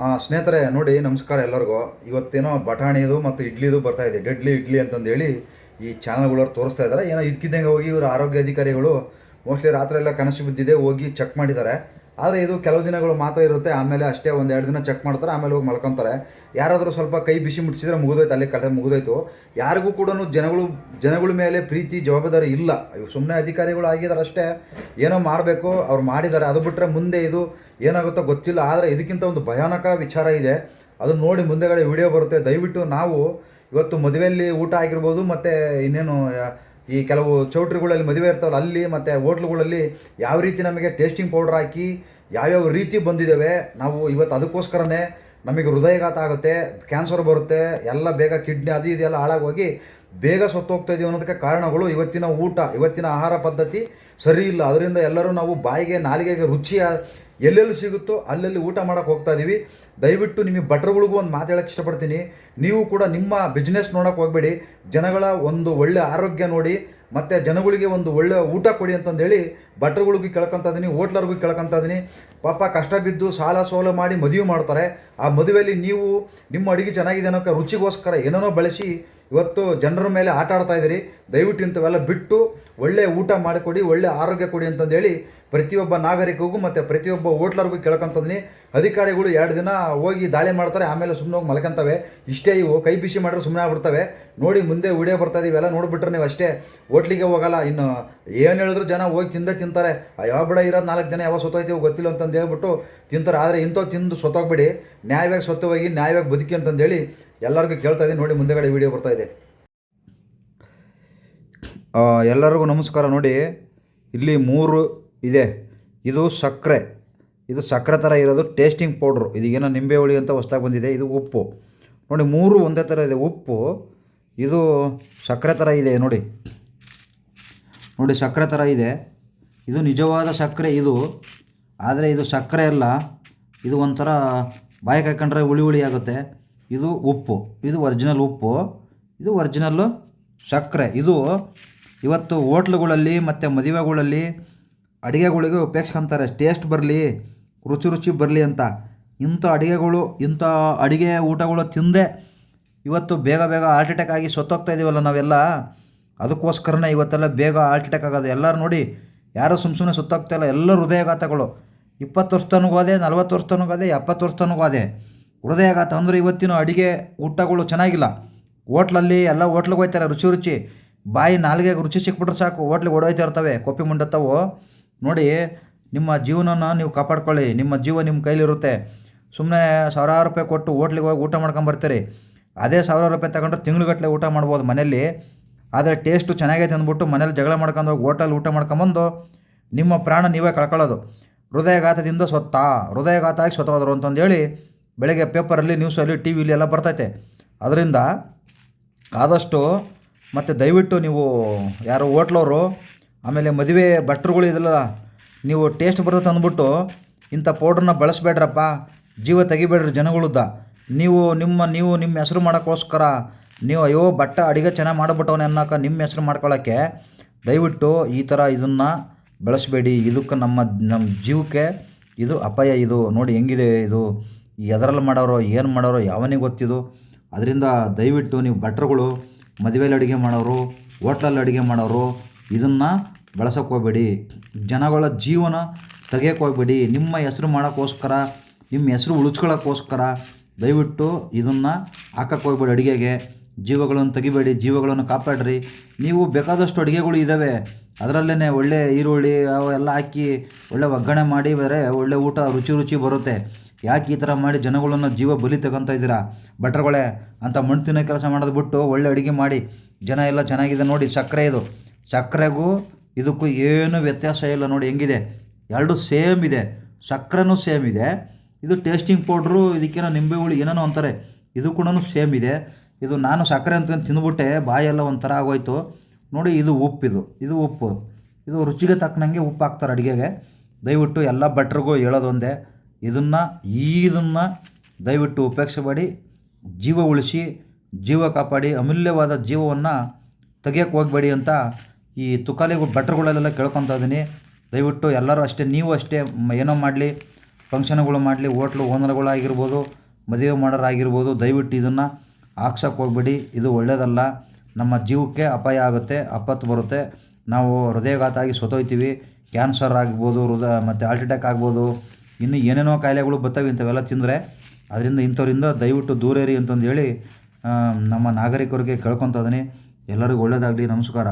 ಆ, ಸ್ನೇಹಿತರೆ ನೋಡಿ ನಮಸ್ಕಾರ ಎಲ್ಲರಿಗೂ. ಇವತ್ತೇನೋ ಬಟಾಣಿದು ಮತ್ತು ಇಡ್ಲಿದು ಬರ್ತಾ ಇದೆ. ಡೆಡ್ಲಿ ಇಡ್ಲಿ ಅಂತಂದೇಳಿ ಈ ಚಾನಲ್ಗಳವ್ರು ತೋರಿಸ್ತಾ ಇದ್ದಾರೆ. ಏನೋ ಇದ್ಕಿದ್ದಂಗೆ ಹೋಗಿ ಇವರು ಆರೋಗ್ಯ ಅಧಿಕಾರಿಗಳು ಮೋಸ್ಟ್ಲಿ ರಾತ್ರಿ ಎಲ್ಲ ಕನಸು ಬಿದ್ದಿದೆ ಹೋಗಿ ಚೆಕ್ ಮಾಡಿದ್ದಾರೆ. ಆದರೆ ಇದು ಕೆಲವು ದಿನಗಳು ಮಾತ್ರ ಇರುತ್ತೆ. ಆಮೇಲೆ ಅಷ್ಟೇ ಒಂದು ಎರಡು ದಿನ ಚೆಕ್ ಮಾಡ್ತಾರೆ, ಆಮೇಲೆ ಹೋಗಿ ಮಲ್ಕೊತಾರೆ. ಯಾರಾದರೂ ಸ್ವಲ್ಪ ಕೈ ಬಿಸಿ ಮುಟ್ಟಿಸಿದ್ರೆ ಮುಗಿದೋಯ್ತು, ಅಲ್ಲಿ ಕಡೆ ಮುಗಿದೋಯ್ತು. ಯಾರಿಗೂ ಕೂಡ ಜನಗಳು, ಜನಗಳ ಮೇಲೆ ಪ್ರೀತಿ, ಜವಾಬ್ದಾರಿ ಇಲ್ಲ. ಸುಮ್ಮನೆ ಅಧಿಕಾರಿಗಳು ಆಗಿದ್ದಾರೆ ಅಷ್ಟೇ. ಏನೋ ಮಾಡಬೇಕು, ಅವ್ರು ಮಾಡಿದ್ದಾರೆ ಅದು ಬಿಟ್ಟರೆ ಮುಂದೆ ಇದು ಏನಾಗುತ್ತೋ ಗೊತ್ತಿಲ್ಲ. ಆದರೆ ಇದಕ್ಕಿಂತ ಒಂದು ಭಯಾನಕ ವಿಚಾರ ಇದೆ. ಅದನ್ನು ನೋಡಿ ಮುಂದೆಗಡೆ ವಿಡಿಯೋ ಬರುತ್ತೆ. ದಯವಿಟ್ಟು ನಾವು ಇವತ್ತು ಮದುವೆಯಲ್ಲಿ ಊಟ ಆಗಿರ್ಬೋದು, ಮತ್ತು ಇನ್ನೇನು ಈ ಕೆಲವು ಚೌಟ್ರಿಗಳಲ್ಲಿ ಮದುವೆ ಇರ್ತಾವಲ್ಲ, ಅಲ್ಲಿ ಮತ್ತು ಹೋಟ್ಲುಗಳಲ್ಲಿ ಯಾವ ರೀತಿ ನಮಗೆ ಟೇಸ್ಟಿಂಗ್ ಪೌಡ್ರ್ ಹಾಕಿ ಯಾವ್ಯಾವ ರೀತಿ ಬಂದಿದ್ದಾವೆ, ನಾವು ಇವತ್ತು ಅದಕ್ಕೋಸ್ಕರನೇ ನಮಗೆ ಹೃದಯಘಾತ ಆಗುತ್ತೆ ಕ್ಯಾನ್ಸರ್ ಬರುತ್ತೆ, ಎಲ್ಲ ಬೇಗ ಕಿಡ್ನಿ ಅದು ಇದೆಲ್ಲ ಹಾಳಾಗೋಗಿ ಬೇಗ ಸತ್ತೋಗ್ತಾ ಇದೀವಿ ಅನ್ನೋದಕ್ಕೆ ಕಾರಣಗಳು ಇವತ್ತಿನ ಊಟ, ಇವತ್ತಿನ ಆಹಾರ ಪದ್ಧತಿ ಸರಿ ಇಲ್ಲ. ಅದರಿಂದ ಎಲ್ಲರೂ ನಾವು ಬಾಯಿಗೆ, ನಾಲಿಗೆಗೆ ರುಚಿಯ ಎಲ್ಲೆಲ್ಲಿ ಸಿಗುತ್ತೋ ಅಲ್ಲೆಲ್ಲಿ ಊಟ ಮಾಡೋಕೆ ಹೋಗ್ತಾ ಇದ್ದೀವಿ ದಯವಿಟ್ಟು ನಿಮಗೆ ಭಟ್ರುಗಳಿಗೂ ಒಂದು ಮಾತು ಹೇಳಕ್ಕೆ ಇಷ್ಟಪಡ್ತೀನಿ. ನೀವು ಕೂಡ ನಿಮ್ಮ ಬಿಸ್ನೆಸ್ ನೋಡೋಕೆ ಹೋಗಬೇಡಿ. ಜನಗಳ ಒಂದು ಒಳ್ಳೆ ಆರೋಗ್ಯ ನೋಡಿ, ಮತ್ತು ಜನಗಳಿಗೆ ಒಂದು ಒಳ್ಳೆ ಊಟ ಕೊಡಿ ಅಂತಂದೇಳಿ ಭಟ್ರುಗಳಿಗೂ ಕೇಳ್ಕೊತಾ ಇದ್ದೀನಿ ಹೋಟ್ಲರ್ಗೂ ಕೇಳ್ಕೊತಾ ಇದ್ದೀನಿ ಪಾಪ ಕಷ್ಟ ಬಿದ್ದು ಸಾಲ ಸೋಲ ಮಾಡಿ ಮದುವೆ ಮಾಡ್ತಾರೆ. ಆ ಮದುವೆಯಲ್ಲಿ ನೀವು ನಿಮ್ಮ ಅಡುಗೆ ಚೆನ್ನಾಗಿದೆ ಅನ್ನೋಕ್ಕೆ ರುಚಿಗೋಸ್ಕರ ಏನೇನೋ ಬಳಸಿ ಇವತ್ತು ಜನರ ಮೇಲೆ ಆಟ ಆಡ್ತಾ ಇದ್ದೀರಿ. ದಯವಿಟ್ಟು ಇಂಥವೆಲ್ಲ ಬಿಟ್ಟು ಒಳ್ಳೆ ಊಟ ಮಾಡಿಕೊಡಿ, ಒಳ್ಳೆ ಆರೋಗ್ಯ ಕೊಡಿ ಅಂತಂದೇಳಿ ಪ್ರತಿಯೊಬ್ಬ ನಾಗರಿಕಗೂ ಮತ್ತು ಪ್ರತಿಯೊಬ್ಬ ಹೋಟ್ಲರ್ಗೂ ಕೇಳ್ಕೊಂತಂದಿನಿ. ಅಧಿಕಾರಿಗಳು ಎರಡು ದಿನ ಹೋಗಿ ದಾಳಿ ಮಾಡ್ತಾರೆ, ಆಮೇಲೆ ಸುಮ್ಮನೆ ಹೋಗಿ ಮಲ್ಕೊಂತವೆ. ಇಷ್ಟೇ ಇವು, ಕೈ ಬಿಸಿ ಮಾಡಿದ್ರೆ ಸುಮ್ಮನೆ ಆಗ್ಬಿಡ್ತವೆ. ನೋಡಿ, ಮುಂದೆ ವಿಡಿಯೋ ಬರ್ತಾ ಎಲ್ಲ ನೋಡಿಬಿಟ್ರೆ ನೀವು ಅಷ್ಟೇ. ಹೋಟ್ಲಿಗೆ ಹೋಗಲ್ಲ, ಇನ್ನು ಏನು ಹೇಳಿದ್ರು ಜನ ಹೋಗಿ ತಿಂದೇ ತಿಂತಾರೆ. ಯಾವ ಬಿಡ ಇರೋದು ನಾಲ್ಕು ಜನ ಯಾವಾಗ ಸೊತ್ತೋಯ್ತೀವಿ ಗೊತ್ತಿಲ್ಲ ಅಂತಂದು ಹೇಳ್ಬಿಟ್ಟು ತಿಂತಾರೆ. ಆದರೆ ಇಂಥವು ತಿಂದು ಸೊತ್ತೋಗ್ಬಿಡಿ. ನ್ಯಾಯವಾಗಿ ಸೊತ್ತು ಹೋಗಿ, ನ್ಯಾಯವಾಗಿ ಬದುಕಿ ಅಂತಂದೇಳಿ ಎಲ್ಲರಿಗೂ ಕೇಳ್ತಾ ಇದ್ದೀನಿ ನೋಡಿ ಮುಂದೆಗಡೆ ವಿಡಿಯೋ ಬರ್ತಾ ಇದೆ. ಎಲ್ಲರಿಗೂ ನಮಸ್ಕಾರ. ನೋಡಿ, ಇಲ್ಲಿ ಮೂರು ಇದೆ. ಇದು ಸಕ್ಕರೆ ಇದು ಸಕ್ಕರೆ ಥರ ಇರೋದು ಟೇಸ್ಟಿಂಗ್ ಪೌಡ್ರು ಇದು ಏನೋ ನಿಂಬೆ ಹುಳಿ ಅಂತ ಹೊಸ್ದಾಗಿ ಬಂದಿದೆ, ಇದು ಉಪ್ಪು. ನೋಡಿ, ಮೂರು ಒಂದೇ ಥರ ಇದೆ, ಉಪ್ಪು. ಇದು ಸಕ್ಕರೆ ಥರ ಇದೆ, ನೋಡಿ. ನೋಡಿ ಸಕ್ಕರೆ ಥರ ಇದೆ. ಇದು ನಿಜವಾದ ಸಕ್ಕರೆ ಇದು. ಆದರೆ ಇದು ಸಕ್ಕರೆ ಅಲ್ಲ, ಇದು ಒಂಥರ ಬಾಯಿಗೆ ಕಾಯ್ಕೊಂಡ್ರೆ ಹುಳಿ ಹುಳಿ ಆಗುತ್ತೆ. ಇದು ಉಪ್ಪು, ಇದು ಒರಿಜಿನಲ್ ಉಪ್ಪು. ಇದು ಒರಿಜಿನಲ್ಲು ಸಕ್ಕರೆ ಇದು ಇವತ್ತು ಹೋಟ್ಲುಗಳಲ್ಲಿ ಮತ್ತು ಮದುವೆಗಳಲ್ಲಿ ಅಡುಗೆಗಳಿಗೆ ಉಪಯೋಗಿಸ್ಕೊಂತಾರೆ ಟೇಸ್ಟ್ ಬರಲಿ. ರುಚಿ ರುಚಿ ಬರಲಿ ಅಂತ. ಇಂಥ ಅಡುಗೆಗಳು, ಇಂಥ ಅಡುಗೆ ಊಟಗಳು ತಿಂದೇ ಇವತ್ತು ಬೇಗ ಬೇಗ ಹಾರ್ಟ್ ಅಟ್ಯಾಕ್ ಆಗಿ ಸತ್ತೋಗ್ತಾ ಇದೀವಲ್ಲ ನಾವೆಲ್ಲ. ಅದಕ್ಕೋಸ್ಕರನೇ ಇವತ್ತೆಲ್ಲ ಬೇಗ ಹಾರ್ಟ್ ಅಟ್ಯಾಕ್ ಆಗೋದು. ಎಲ್ಲರೂ ನೋಡಿ, ಯಾರು ಸುಮ್ಮ ಸುಮ್ಮನೆ ಸುತ್ತೋಗ್ತಾ ಇಲ್ಲ, ಎಲ್ಲ ಹೃದಯಾಘಾತಗಳು. ಇಪ್ಪತ್ತು ವರ್ಷ ಅದೇ, ನಲ್ವತ್ತು ವರ್ಷ ಅದೇ, ಎಪ್ಪತ್ತು ವರ್ಷ ತನಕ ಹೋದೆ ಹೃದಯಾಘಾತ ಅಂದರೆ ಇವತ್ತಿನ ಅಡುಗೆ ಊಟಗಳು ಚೆನ್ನಾಗಿಲ್ಲ. ಹೋಟ್ಲಲ್ಲಿ ಎಲ್ಲ ಹೋಟ್ಲಿಗೆ ಹೋಗ್ತಾರೆ ರುಚಿ ರುಚಿ. ಬಾಯಿ ನಾಲ್ಗೆಗೆ ರುಚಿ ಸಿಕ್ಬಿಟ್ರೆ ಸಾಕು. ಹೋಟ್ಲಿಗೆ ಓಡೋಯ್ತಾ ಇರ್ತವೆ, ಕೊಪ್ಪಿ ಮುಂಡತ್ತವು. ನೋಡಿ ನಿಮ್ಮ ಜೀವನನ ನೀವು ಕಾಪಾಡ್ಕೊಳ್ಳಿ. ನಿಮ್ಮ ಜೀವ ನಿಮ್ಮ ಕೈಲಿರುತ್ತೆ. ಸುಮ್ಮನೆ ಸಾವಿರಾರು ರೂಪಾಯಿ ಕೊಟ್ಟು ಹೋಟ್ಲಿಗೆ ಹೋಗಿ ಊಟ ಮಾಡ್ಕೊಂಬರ್ತೀರಿ ಅದೇ ಸಾವಿರಾರು ರೂಪಾಯಿ ತಗೊಂಡ್ರೆ ತಿಂಗ್ಳುಗಟ್ಟಲೆ ಊಟ ಮಾಡ್ಬೋದು ಮನೇಲಿ ಆದರೆ ಟೇಸ್ಟು ಚೆನ್ನಾಗೈತೆ ಅಂದ್ಬಿಟ್ಟು ಮನೇಲಿ ಜಗಳ ಮಾಡ್ಕೊಂಡು ಹೋಗಿ ಹೋಟೆಲ್ ಊಟ ಮಾಡ್ಕೊಂಬಂದು ನಿಮ್ಮ ಪ್ರಾಣ ನೀವೇ ಕಳ್ಕೊಳ್ಳೋದು. ಹೃದಯಘಾತದಿಂದ ಸೊತ್ತಾ ಹೃದಯಘಾತ ಆಗಿ ಸೊತ್ತೋದ್ರು ಅಂತಂದೇಳಿ ಬೆಳಗ್ಗೆ ಪೇಪರಲ್ಲಿ ನ್ಯೂಸಲ್ಲಿ ಟಿ ವಿಲಿ ಎಲ್ಲ ಬರ್ತೈತೆ. ಅದರಿಂದ ಆದಷ್ಟು ಮತ್ತು ದಯವಿಟ್ಟು ನೀವು ಯಾರು ಹೋಟ್ಲವರು, ಆಮೇಲೆ ಮದುವೆ ಭಟ್ರುಗಳು ಇದೆಲ್ಲ ನೀವು ಟೇಸ್ಟ್ ಬರ್ತದೆ ಅಂದ್ಬಿಟ್ಟು ಇಂಥ ಪೌಡ್ರನ್ನ ಬಳಸಬೇಡ್ರಪ್ಪ. ಜೀವ ತೆಗಿಬೇಡ್ರಿ ಜನಗಳದ್ದ ನೀವು ನಿಮ್ಮ ನೀವು ನಿಮ್ಮ ಹೆಸರು ಮಾಡೋಕ್ಕೋಸ್ಕರ ನೀವು ಅಯ್ಯೋ ಬಟ್ಟ ಅಡುಗೆ ಚೆನ್ನಾಗಿ ಮಾಡಿಬಿಟ್ಟವನ ಅನ್ನೋಕೆ ನಿಮ್ಮ ಹೆಸರು ಮಾಡ್ಕೊಳ್ಳೋಕ್ಕೆ ದಯವಿಟ್ಟು ಈ ಥರ ಇದನ್ನು ಬಳಸಬೇಡಿ. ಇದಕ್ಕೆ ನಮ್ಮ ನಮ್ಮ ಜೀವಕ್ಕೆ ಇದು ಅಪಾಯ ಇದು. ನೋಡಿ ಹೆಂಗಿದೆ ಇದು. ಎದರಲ್ಲಿ ಮಾಡೋರು, ಏನು ಮಾಡೋರು, ಯಾವನಿಗೆ ಗೊತ್ತಿದು. ಅದರಿಂದ ದಯವಿಟ್ಟು ನೀವು ಭಟ್ರುಗಳು ಮದುವೆಯಲ್ಲಿ ಅಡುಗೆ ಮಾಡೋರು, ಹೋಟ್ಲಲ್ಲಿ ಅಡುಗೆ ಮಾಡೋರು, ಇದನ್ನು ಬಳಸೋಕೆ ಹೋಗ್ಬೇಡಿ ಜನಗಳ ಜೀವನ ತೆಗಿಯೋಕೆ ಹೋಗ್ಬೇಡಿ ನಿಮ್ಮ ಹೆಸರು ಮಾಡೋಕ್ಕೋಸ್ಕರ, ನಿಮ್ಮ ಹೆಸರು ಉಳಿಸ್ಕೊಳ್ಳೋಕ್ಕೋಸ್ಕರ ದಯವಿಟ್ಟು ಇದನ್ನು ಹಾಕಕ್ಕೆ ಹೋಗ್ಬೇಡಿ ಅಡುಗೆಗೆ. ಜೀವಗಳನ್ನು ತೆಗಿಬೇಡಿ, ಜೀವಗಳನ್ನು ಕಾಪಾಡ್ರಿ. ನೀವು ಬೇಕಾದಷ್ಟು ಅಡುಗೆಗಳು ಇದ್ದಾವೆ ಅದರಲ್ಲೇ ಒಳ್ಳೆ ಈರುಳ್ಳಿ ಅವೆಲ್ಲ ಹಾಕಿ ಒಳ್ಳೆ ಒಗ್ಗರಣೆ ಮಾಡಿ ಬೇರೆ ಒಳ್ಳೆ ಊಟ ರುಚಿ ರುಚಿ ಬರುತ್ತೆ. ಯಾಕೆ ಈ ಥರ ಮಾಡಿ ಜನಗಳನ್ನು ಜೀವ ಬಲಿ ತಗೊತಾ ಇದ್ದೀರಾ? ಭಟ್ರುಗಳೇ, ಅಂತ ಮಣ್ಣು ತಿನ್ನೋ ಕೆಲಸ ಮಾಡೋದು ಬಿಟ್ಟು ಒಳ್ಳೆ ಅಡುಗೆ ಮಾಡಿ. ಜನ ಎಲ್ಲ ಚೆನ್ನಾಗಿದೆ ನೋಡಿ, ಸಕ್ಕರೆ ಇದು. ಸಕ್ಕರೆಗೂ ಇದಕ್ಕೂ ಏನು ವ್ಯತ್ಯಾಸ ಇಲ್ಲ ನೋಡಿ, ಹೆಂಗಿದೆ? ಎರಡು ಸೇಮ್ ಇದೆ ಸಕ್ಕರೆನೂ ಸೇಮ್ ಇದೆ. ಇದು ಟೇಸ್ಟಿಂಗ್ ಪೌಡ್ರು, ಇದಕ್ಕೇನೋ ನಿಂಬೆ ಹುಳಿ, ಏನೇನೋ ಅಂತಾರೆ. ಇದು ಕೂಡ ಸೇಮ್ ಇದೆ. ಇದು ನಾನು ಸಕ್ಕರೆ ಅಂತ ತಿಂದ್ಬಿಟ್ಟೆ, ಬಾಯೆಲ್ಲ ಒಂಥರ ಆಗೋಯ್ತು. ನೋಡಿ, ಇದು ಉಪ್ಪು ಇದು ಉಪ್ಪು. ಇದು ರುಚಿಗೆ ತಕ್ಕನಂಗೆ ಉಪ್ಪು ಹಾಕ್ತಾರೆ ಅಡುಗೆಗೆ. ದಯವಿಟ್ಟು ಎಲ್ಲ ಭಟ್ರಿಗೂ ಹೇಳೋದೊಂದೇ, ಇದನ್ನು ಈದನ್ನು ದಯವಿಟ್ಟು ಉಪೇಕ್ಷಿಸಬೇಡಿ. ಜೀವ ಉಳಿಸಿ, ಜೀವ ಕಾಪಾಡಿ, ಅಮೂಲ್ಯವಾದ ಜೀವವನ್ನು ತೆಗಿಯೋಕ್ಕೆ ಹೋಗಬೇಡಿ ಅಂತ ಈ ತುಕಾಲಿ ಭಟ್ರುಗಳಲ್ಲೆಲ್ಲ ಕೇಳ್ಕೊತಾ ಇದ್ದೀನಿ ದಯವಿಟ್ಟು ಎಲ್ಲರೂ ಅಷ್ಟೇ, ನೀವು ಅಷ್ಟೇ ಏನೋ ಮಾಡಲಿ, ಫಂಕ್ಷನ್ಗಳು ಮಾಡಲಿ, ಹೋಟ್ಲು ಓನರ್ಗಳಾಗಿರ್ಬೋದು, ಮದುವೆ ಮಾಡೋರಾಗಿರ್ಬೋದು, ದಯವಿಟ್ಟು ಇದನ್ನು ಹಾಕ್ಸೋಕೆ ಹೋಗ್ಬೇಡಿ. ಇದು ಒಳ್ಳೆಯದಲ್ಲ ನಮ್ಮ ಜೀವಕ್ಕೆ ಅಪಾಯ ಆಗುತ್ತೆ, ಆಪತ್ತು ಬರುತ್ತೆ. ನಾವು ಹೃದಯಘಾತ ಆಗಿ ಸತ್ತೋಯ್ತೀವಿ. ಕ್ಯಾನ್ಸರ್ ಆಗ್ಬೋದು ಹೃದಯ ಮತ್ತು ಹಾರ್ಟ್ ಅಟ್ಯಾಕ್ ಆಗ್ಬೋದು. ಇನ್ನು ಏನೇನೋ ಕಾಯಿಲೆಗಳು ಬರ್ತವೆ ಇಂಥವೆಲ್ಲ ತಿಂದರೆ, ಅದರಿಂದ ಇಂಥವರಿಂದ ದಯವಿಟ್ಟು ದೂರ ಇರಿ ಅಂತಂದು ಹೇಳಿ ನಮ್ಮ ನಾಗರಿಕರಿಗೆ ಕೇಳ್ಕೊತ ಇದ್ದೀನಿ ಎಲ್ಲರಿಗೂ ಒಳ್ಳೆಯದಾಗಲಿ ನಮಸ್ಕಾರ.